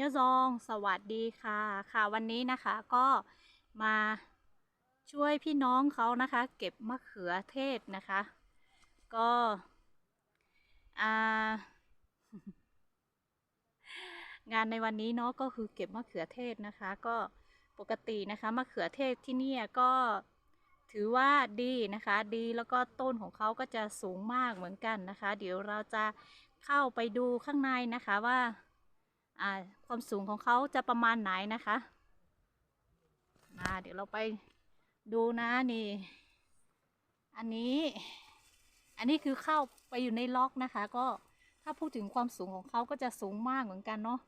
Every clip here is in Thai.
ยะซองสวัสดีค่ะค่ะวันนี้นะคะก็มาช่วยพี่น้องเขานะคะ เก็บมะเขือเทศนะคะ ก็งานในวันนี้เนาะก็คือเก็บมะเขือเทศนะคะ ก็ปกตินะคะมะเขือเทศที่นี่ก็ถือว่าดีนะคะ ดีแล้วก็ต้นของเขาก็จะสูงมากเหมือนกันนะคะ เดี๋ยวเราจะเข้าไปดูข้างในนะคะว่า ความสูงของเขาจะประมาณไหนนะคะมาเดี๋ยวเราไปดูนะนี่ อันนี้ อันนี้คือเข้าไปอยู่ในล็อกนะคะ ก็ถ้าพูดถึงความสูงของเขาก็จะสูงมากเหมือนกันเนาะ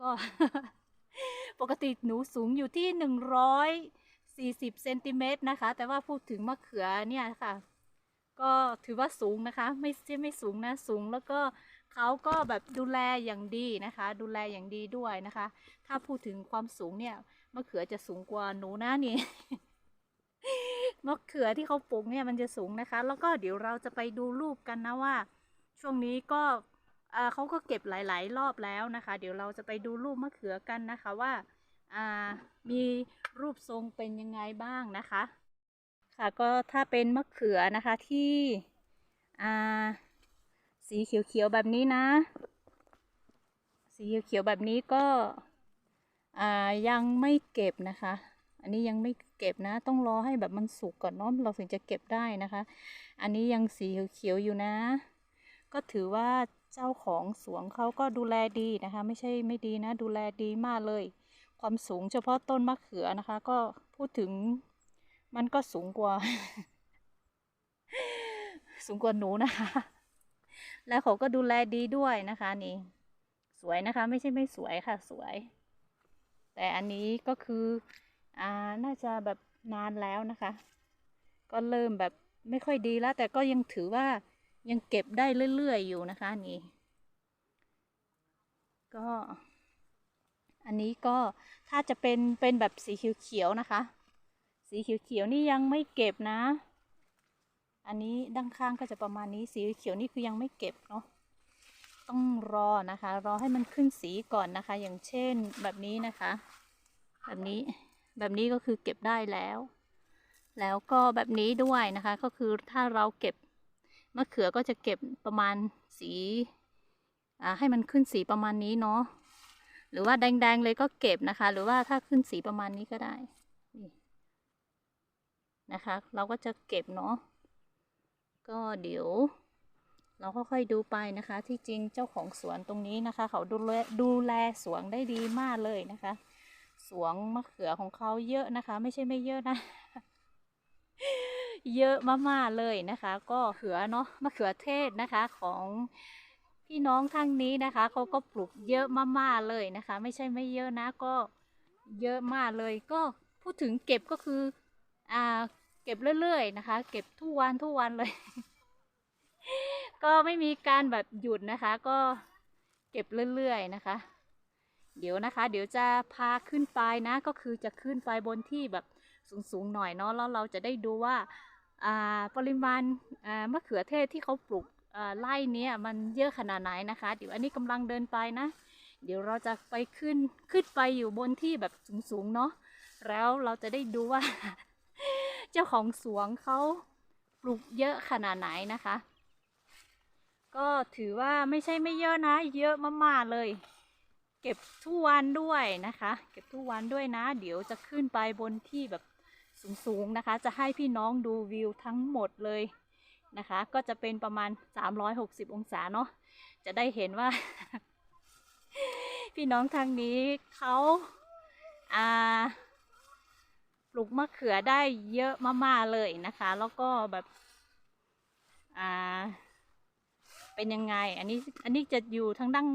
ก็ปกติหนูสูงอยู่ที่หนึ่งร้อยสี่สิบเซนติเมตรนะคะ แต่ว่าพูดถึงมะเขือเนี่ยค่ะ ก็ถือว่าสูงนะคะ ไม่ใช่ไม่สูงนะ สูงแล้วก็ เขาก็แบบดูแลอย่างดีนะคะ ดูแลอย่างดีด้วยนะคะ ถ้าพูดถึงความสูงเนี่ยมะเขือจะสูงกว่าหนูนะนี่มะเขือที่เขาปลูกเนี่ยมันจะสูงนะคะ แล้วก็เดี๋ยวเราจะไปดูรูปกันนะว่า ช่วงนี้ก็เขาก็เก็บหลาย ๆ รอบแล้วนะคะ เดี๋ยวเราจะไปดูรูปมะเขือกันนะคะว่าอ่ามีรูปทรงเป็นยังไงบ้างนะคะ ค่ะก็ถ้าเป็นมะเขือนะคะที่อ่า สีเขียวๆแบบนี้นะ สีเขียวๆแบบนี้ก็ยังไม่เก็บนะคะ อันนี้ยังไม่เก็บนะ ต้องรอให้แบบมันสุกก่อนเนาะเราถึงจะเก็บได้นะคะ อันนี้ยังสีเขียวๆอยู่นะ ก็ถือว่าเจ้าของสวนเขาก็ดูแลดีนะคะ ไม่ใช่ไม่ดีนะ ดูแลดีมากเลย ความสูงเฉพาะต้นมะเขือนะคะ ก็พูดถึงมันก็สูงกว่า สูงกว่าหนูนะคะ แล้วเขาก็ดูแลดีด้วยนะคะนี่สวยนะคะ ไม่ใช่ไม่สวยค่ะสวย แต่อันนี้ก็คืออ่าน่าจะแบบนานแล้วนะคะ ก็เริ่มแบบไม่ค่อยดีแล้ว แต่ก็ยังถือว่ายังเก็บได้เรื่อยๆอยู่นะคะนี่ ก็อันนี้ก็ถ้าจะเป็นเป็นแบบสีเขียวๆนะคะ สีเขียวๆนี่ยังไม่เก็บนะ อันนี้ด้านข้างก็จะประมาณนี้สีเขียวนี่คือยังไม่เก็บเนาะต้องรอนะคะ รอให้มันขึ้นสีก่อนนะคะ อย่างเช่นแบบนี้นะคะ แบบนี้แบบนี้ก็คือเก็บได้แล้ว แล้วก็แบบนี้ด้วยนะคะ ก็คือถ้าเราเก็บมะเขือก็จะเก็บประมาณสีให้มันขึ้นสีประมาณนี้เนาะหรือว่าแดงๆเลยก็เก็บนะคะ หรือว่าถ้าขึ้นสีประมาณนี้ก็ได้นะคะ เราก็จะเก็บเนาะ ก็เดี๋ยว เราค่อยๆดูไปนะคะ ที่จริงเจ้าของสวนตรงนี้นะคะ เขาดูแลดูแลสวนได้ดีมากเลยนะคะ สวนมะเขือของเขาเยอะนะคะ ไม่ใช่ไม่เยอะนะ เยอะมากๆเลยนะคะ ก็เขือเนาะมะเขือเทศนะคะของพี่น้องทางนี้นะคะเขาก็ปลูกเยอะมากๆเลยนะคะ ไม่ใช่ไม่เยอะนะก็เยอะมากเลย ก็พูดถึงเก็บก็คืออ่า เก็บเรื่อยๆนะคะ เก็บทุกวันทุกวันเลย ก็ไม่มีการแบบหยุดนะคะ ก็เก็บเรื่อยๆนะคะ เดี๋ยวนะคะ เดี๋ยวจะพาขึ้นไปนะ ก็คือจะขึ้นไปบนที่แบบสูงๆหน่อยเนาะแล้วเราจะได้ดูว่าปริมาณมะเขือเทศที่เขาปลูกไร่เนี้ยมันเยอะขนาดไหนนะคะ เดี๋ยวอันนี้กำลังเดินไปนะ เดี๋ยวเราจะไปขึ้นขึ้นไปอยู่บนที่แบบสูงๆเนาะแล้วเราจะได้ดูว่า เจ้าของสวนเขาปลูกเยอะขนาดไหนนะคะ ก็ถือว่าไม่ใช่ไม่เยอะนะ เยอะมากๆเลย เก็บทุกวันด้วยนะคะ เก็บทุกวันด้วยนะ เดี๋ยวจะขึ้นไปบนที่แบบสูงๆนะคะ จะให้พี่น้องดูวิวทั้งหมดเลยนะคะ ก็จะเป็นประมาณ 360 องศาเนาะจะได้เห็นว่า พี่น้องทางนี้เขาอ่า ลูกมะเขือได้เยอะมากๆเลยนะคะ แล้วก็แบบอ่าเป็นยังไง อันนี้อันนี้จะอยู่ทางด้าน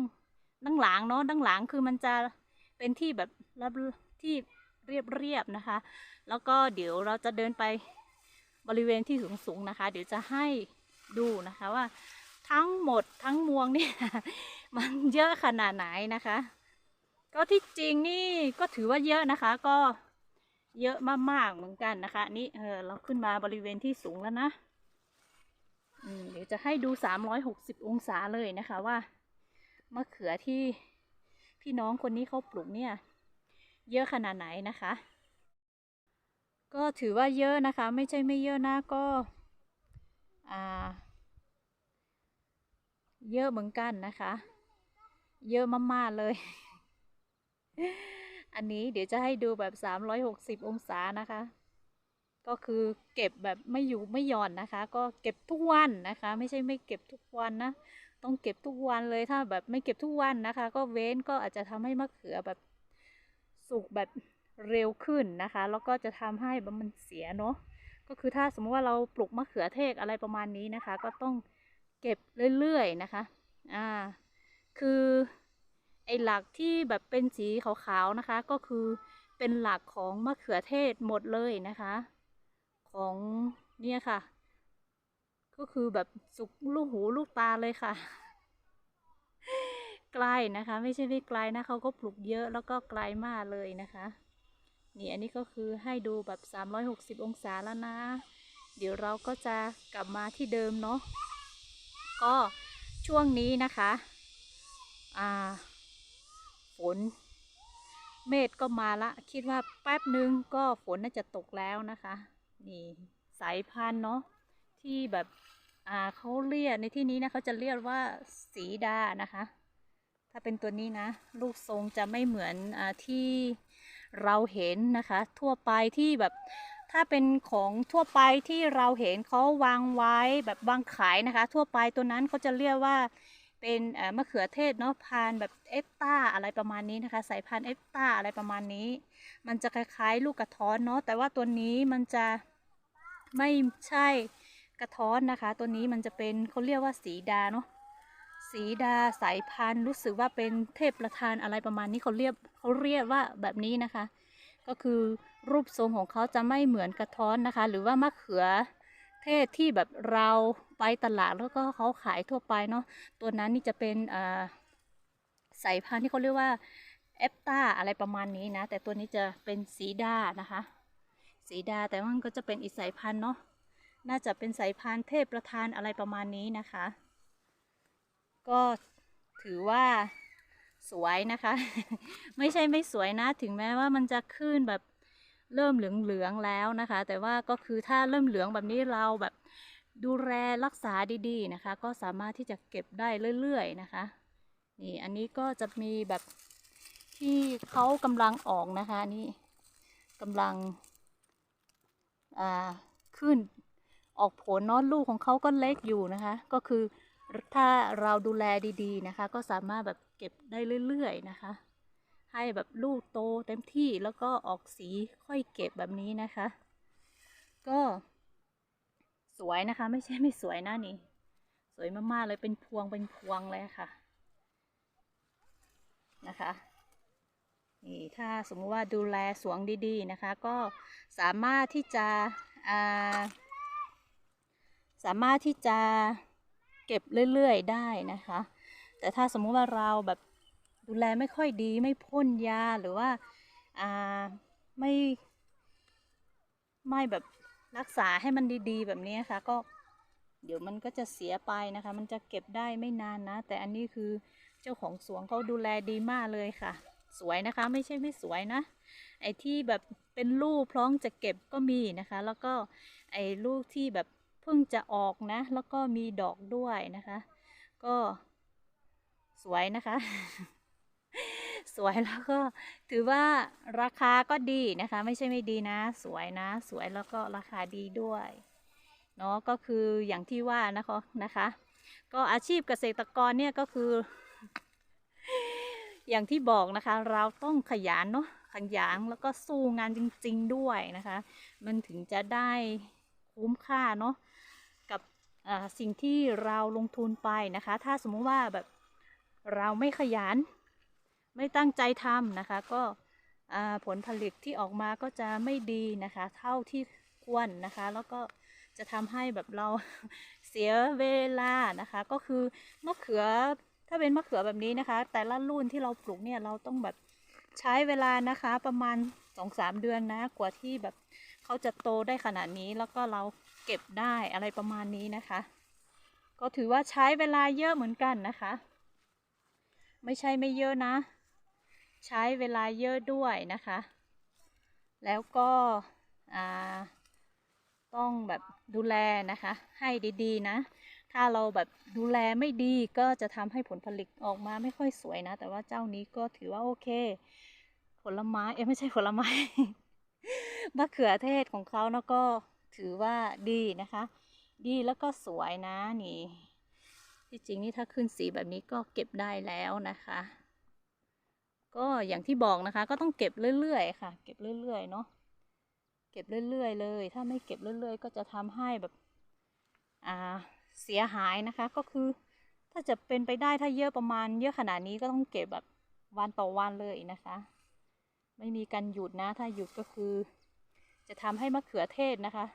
ด้านหลังเนาะด้านหลังคือมันจะเป็นที่แบบรับที่เรียบๆนะคะ แล้วก็เดี๋ยวเราจะเดินไปบริเวณที่สูงๆนะคะ เดี๋ยวจะให้ดูนะคะว่าทั้งหมดทั้งมวงเนี่ยมันเยอะขนาดไหนนะคะ ก็ที่จริงนี่ก็ถือว่าเยอะนะคะ ก็ เยอะมากๆเหมือนกันนะคะ นี่เออเราขึ้นมาบริเวณที่สูงแล้วนะเดี๋ยวจะให้ดู 360 องศาเลยนะคะว่ามะเขือที่พี่น้องคนนี้เขาปลูกเนี่ย เยอะขนาดไหนนะคะ ก็ถือว่าเยอะนะคะ ไม่ใช่ไม่เยอะนะก็เยอะเหมือนกันนะคะ เยอะมากๆเลย อันนี้เดี๋ยวจะให้ดูแบบ 360 องศานะคะ ก็คือเก็บแบบไม่อยู่ไม่หย่อนนะคะ ก็เก็บทุกวันนะคะ ไม่ใช่ไม่เก็บทุกวันนะ ต้องเก็บทุกวันเลยถ้าแบบไม่เก็บทุกวันนะคะ ก็เว้นก็อาจจะทำให้มะเขือแบบสุกแบบเร็วขึ้นนะคะ แล้วก็จะทำให้บมันเสียเนาะก็คือถ้าสมมติว่าเราปลูกมะเขือเทศอะไรประมาณนี้นะคะ ก็ต้องเก็บเรื่อยๆนะคะ อ่า คือ ไอหลักที่แบบเป็นสีขาวๆนะคะ ก็คือเป็นหลักของมะเขือเทศหมดเลยนะคะ ของเนี่ยค่ะ ก็คือแบบสุกลูกหูลูกตาเลยค่ะ ไกลนะคะ ไม่ใช่ไม่ไกลนะเขาก็ปลูกเยอะแล้วก็ไกลมากเลยนะคะนี่อันนี้ก็คือให้ดูแบบ 360 องศาแล้วนะ เดี๋ยวเราก็จะกลับมาที่เดิมเนาะก็ช่วงนี้นะคะ อ่า ฝน เมฆก็มาละ คิดว่าแป๊บหนึ่งก็ฝนน่าจะตกแล้วนะคะ นี่สายพันธุ์เนาะที่แบบอ่าเขาเรียกในที่นี้นะเขาจะเรียกว่าสีดานะคะ ถ้าเป็นตัวนี้นะ ลูกทรงจะไม่เหมือนอ่าที่เราเห็นนะคะ ทั่วไปที่แบบถ้าเป็นของทั่วไปที่เราเห็นเขาวางไว้แบบวางขายนะคะ ทั่วไปตัวนั้นเขาจะเรียกว่า เป็นมะเขือเทศเนาะพันแบบเอฟต้าอะไรประมาณนี้นะคะ สายพันธุ์เอฟต้าอะไรประมาณนี้ มันจะคล้ายๆ ลูกกระท้อนเนาะแต่ว่าตัวนี้มันจะไม่ใช่กระท้อนนะคะ ตัวนี้มันจะเป็นเขาเรียกว่าสีดาเนาะสีดาสายพันธุ์รู้สึกว่าเป็นเทพประธานอะไรประมาณนี้เขาเรียกเขาเรียกว่าแบบนี้นะคะ ก็คือรูปทรงของเขาจะไม่เหมือนกระท้อนนะคะ หรือว่ามะเขือ เทศที่แบบเราไปตลาดแล้วก็เขาขายทั่วไปเนาะตัวนั้นนี่จะเป็นสายพันธุ์ที่เขาเรียกว่าเอฟตาอะไรประมาณนี้นะ แต่ตัวนี้จะเป็นสีดานะคะ สีดาแต่ว่ามันก็จะเป็นอีกสายพันธุ์เนาะน่าจะเป็นสายพันธุ์เทพประธานอะไรประมาณนี้นะคะ ก็ถือว่าสวยนะคะ ไม่ใช่ไม่สวยนะ ถึงแม้ว่ามันจะขึ้นแบบ เริ่มเหลืองๆแล้วนะคะ แต่ว่าก็คือถ้าเริ่มเหลืองแบบนี้เราแบบดูแลรักษาดีๆนะคะ ก็สามารถที่จะเก็บได้เรื่อยๆนะคะนี่อันนี้ก็จะมีแบบที่เขากำลังออกนะคะนี่กำลังอ่าขึ้นออกผลนาะลูกของเขาก็เล็กอยู่นะคะ ก็คือถ้าเราดูแลดีๆนะคะ ก็สามารถแบบเก็บได้เรื่อยๆนะคะ ให้แบบลูกโตเต็มที่แล้วก็ออกสีค่อยเก็บแบบนี้นะคะ ก็ สวยนะคะ ไม่ใช่ไม่สวยนะนี่ สวยมากๆเลยเป็นพวงเป็นพวงเลยค่ะ นะคะนี่ถ้าสมมติว่าดูแลสวงดีๆนะคะ ก็สามารถที่จะาสามารถที่จะเก็บเรื่อยๆได้นะคะ แต่ถ้าสมมุติว่าเราแบบ ดูแลไม่ค่อยดีไม่พ่นยาหรือว่าอ่าไม่ไม่แบบรักษาให้มันดีๆ แบบนี้นะคะ ก็เดี๋ยวมันก็จะเสียไปนะคะ มันจะเก็บได้ไม่นานนะ แต่อันนี้คือเจ้าของสวนเขาดูแลดีมากเลยค่ะ สวยนะคะ ไม่ใช่ไม่สวยนะ ไอ้ที่แบบเป็นลูกพร้อมจะเก็บก็มีนะคะ แล้วก็ไอ้ลูกที่แบบเพิ่งจะออกนะ แล้วก็มีดอกด้วยนะคะ ก็สวยนะคะ สวยแล้วก็ถือว่าราคาก็ดีนะคะ ไม่ใช่ไม่ดีนะ สวยนะ สวยแล้วก็ราคาดีด้วยเนาะก็คืออย่างที่ว่านะคะนะคะ ก็อาชีพเกษตรกรเนี่ยก็คือ อย่างที่บอกนะคะ เราต้องขยันเนาะขยันแล้วก็สู้งานจริง ๆด้วยนะคะ มันถึงจะได้คุ้มค่าเนาะกับสิ่งที่เราลงทุนไปนะคะ ถ้าสมมุติว่าแบบเราไม่ขยัน ไม่ตั้งใจทำนะคะ ก็ผลผลิตที่ออกมาก็จะไม่ดีนะคะ เท่าที่ควรนะคะ แล้วก็จะทำให้แบบเราเสียเวลานะคะ ก็คือมะเขือถ้าเป็นมะเขือแบบนี้นะคะ แต่ละรุ่นที่เราปลูกเนี่ยเราต้องแบบใช้เวลานะคะประมาณสองสามเดือนนะ กว่าที่แบบเขาจะโตได้ขนาดนี้แล้วก็เราเก็บได้อะไรประมาณนี้นะคะ ก็ถือว่าใช้เวลาเยอะเหมือนกันนะคะ ไม่ใช่ไม่เยอะนะ ใช้เวลาเยอะด้วยนะคะ แล้วก็ต้องแบบดูแลนะคะ ให้ดีๆนะ ถ้าเราแบบดูแลไม่ดีก็จะทำให้ผลผลิตออกมาไม่ค่อยสวยนะ แต่ว่าเจ้านี้ก็ถือว่าโอเค ผลไม้เอ้ไม่ใช่ผลไม้มะเขือเทศของเขาเนาะก็ถือว่าดีนะคะ ดีแล้วก็สวยนะนี่ที่จริงนี่ถ้าขึ้นสีแบบนี้ก็เก็บได้แล้วนะคะ ก็อย่างที่บอกนะคะ ก็ต้องเก็บเรื่อยๆค่ะ เก็บเรื่อยๆเนาะเก็บเรื่อยๆเลย ถ้าไม่เก็บเรื่อยๆ ก็จะทำให้แบบอ่าเสียหายนะคะ ก็คือถ้าจะเป็นไปได้ถ้าเยอะประมาณ เยอะขนาดนี้ก็ต้องเก็บแบบวันต่อวันเลยนะคะ ไม่มีการหยุดนะ ถ้าหยุดก็คือ จะทำให้มะเขือเทศนะคะ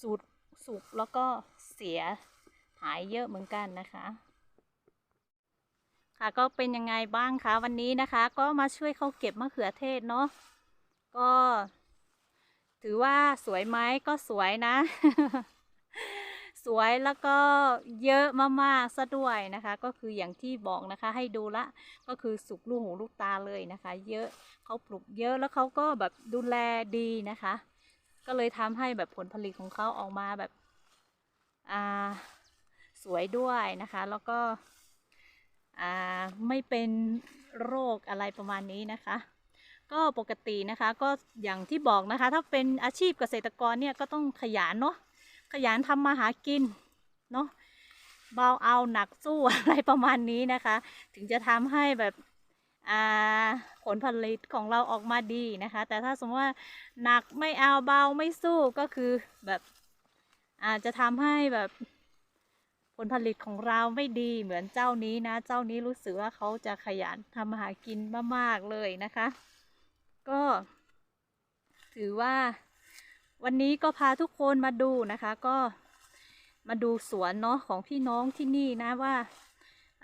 สุดสุกแล้วก็เสียหายเยอะเหมือนกันนะคะ ค่ะก็เป็นยังไงบ้างคะวันนี้นะคะ ก็มาช่วยเขาเก็บมะเขือเทศเนาะก็ ถือว่าสวยไหมก็สวยนะ สวยแล้วก็เยอะมากๆซะด้วยนะคะ ก็คืออย่างที่บอกนะคะ ให้ดูละก็คือสุกลูกหูลูกตาเลยนะคะ เยอะเขาปลูกเยอะแล้วเขาก็แบบดูแลดีนะคะ ก็เลยทำให้แบบผลผลิตของเขาออกมาแบบอ่าสวยด้วยนะคะ แล้วก็ ไม่เป็นโรคอะไรประมาณนี้นะคะ ก็ปกตินะคะก็อย่างที่บอกนะคะ ถ้าเป็นอาชีพเกษตรกรเนี่ยก็ต้องขยันเนาะขยันทำมาหากินเนาะเบาเอาหนักสู้อะไรประมาณนี้นะคะ ถึงจะทำให้แบบผลผลิตของเราออกมาดีนะคะ แต่ถ้าสมมติว่าหนักไม่เอาเบาไม่สู้ก็คือแบบอาจจะทำให้แบบ ผลผลิตของเราไม่ดีเหมือนเจ้านี้นะ เจ้านี้รู้สึกว่าเขาจะขยันทำมาหากินมากๆเลยนะคะ ก็ ถือว่า วันนี้ก็พาทุกคนมาดูนะคะ ก็มาดูสวนเนาะของพี่น้องที่นี่นะว่า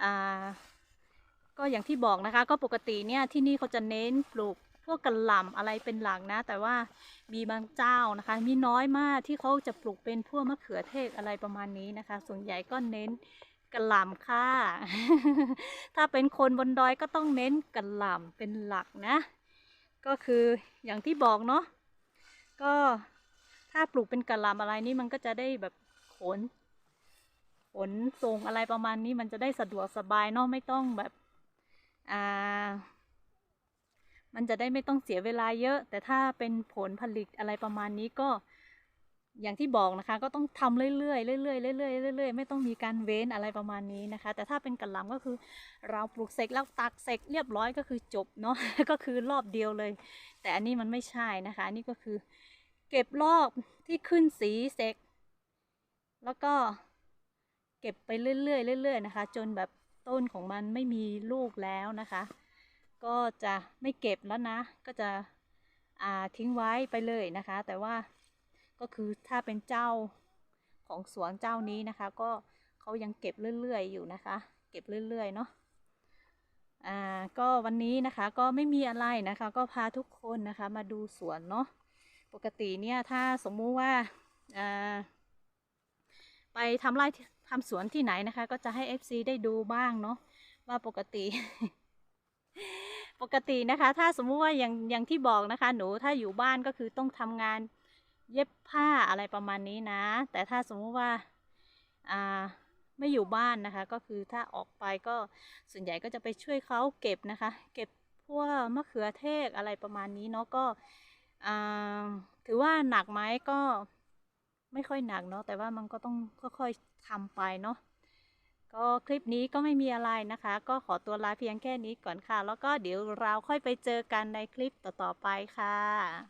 อ่าก็อย่างที่บอกนะคะ ก็ปกติเนี่ยที่นี่เขาจะเน้นปลูก วกกระหล่ำอะไรเป็นหลักนะ แต่ว่ามีบางเจ้านะคะ มีน้อยมากที่เขาจะปลูกเป็นพวกมะเขือเทศอะไรประมาณนี้นะคะ ส่วนใหญ่ก็เน้นกระหล่ำค่ะ ถ้าเป็นคนบนดอยก็ต้องเน้นกระหล่ำเป็นหลักนะ ก็คืออย่างที่บอกเนาะก็ถ้าปลูกเป็นกระหล่ำอะไรนี่มันก็จะได้แบบขนขนส่งอะไรประมาณนี้มันจะได้สะดวกสบายเนาะไม่ต้องแบบอ่า มันจะได้ไม่ต้องเสียเวลาเยอะ แต่ถ้าเป็นผลผลิตอะไรประมาณนี้ก็ อย่างที่บอกนะคะ ก็ต้องทำเรื่อยๆเรื่อยๆเรื่อยๆเรื่อยๆไม่ต้องมีการเว้นอะไรประมาณนี้นะคะ แต่ถ้าเป็นกระหล่ำก็คือ เราปลูกเสร็จแล้วตักเสร็จเรียบร้อยก็คือจบเนาะก็คือรอบเดียวเลย แต่อันนี้มันไม่ใช่นะคะอันนี้ก็คือ เก็บรอบที่ขึ้นสีเสร็จแล้วก็เก็บไปเรื่อยๆเรื่อยๆนะคะ จนแบบต้นของมันไม่มีลูกแล้วนะคะ ก็จะไม่เก็บแล้วนะ ก็จะทิ้งไว้ไปเลยนะคะ แต่ว่าก็คือถ้าเป็นเจ้าของสวนเจ้านี้นะคะ ก็เขายังเก็บเรื่อยๆอยู่นะคะ เก็บเรื่อยๆเนาะอ่าก็วันนี้นะคะก็ไม่มีอะไรนะคะ ก็พาทุกคนนะคะมาดูสวนเนาะปกติเนี่ยถ้าสมมุติว่าอ่าไปทำไร่ทำสวนที่ไหนนะคะ ก็จะให้ FC ได้ดูบ้างเนาะว่าปกติ ปกตินะคะ ถ้าสมมุติว่าอย่างอย่างที่บอกนะคะ หนูถ้าอยู่บ้านก็คือต้องทำงานเย็บผ้าอะไรประมาณนี้นะ แต่ถ้าสมมุติว่าอ่าไม่อยู่บ้านนะคะ ก็คือถ้าออกไปก็ส่วนใหญ่ก็จะไปช่วยเขาเก็บนะคะ เก็บพวกมะเขือเทศอะไรประมาณนี้เนาะก็ถือว่าหนักไหมก็ไม่ค่อยหนักเนาะแต่ว่ามันก็ต้องค่อยๆทำไปเนาะ ก็คลิปนี้ก็ไม่มีอะไรนะคะ ก็ขอตัวลาเพียงแค่นี้ก่อนค่ะ แล้วก็เดี๋ยวเราค่อยไปเจอกันในคลิปต่อๆไปค่ะ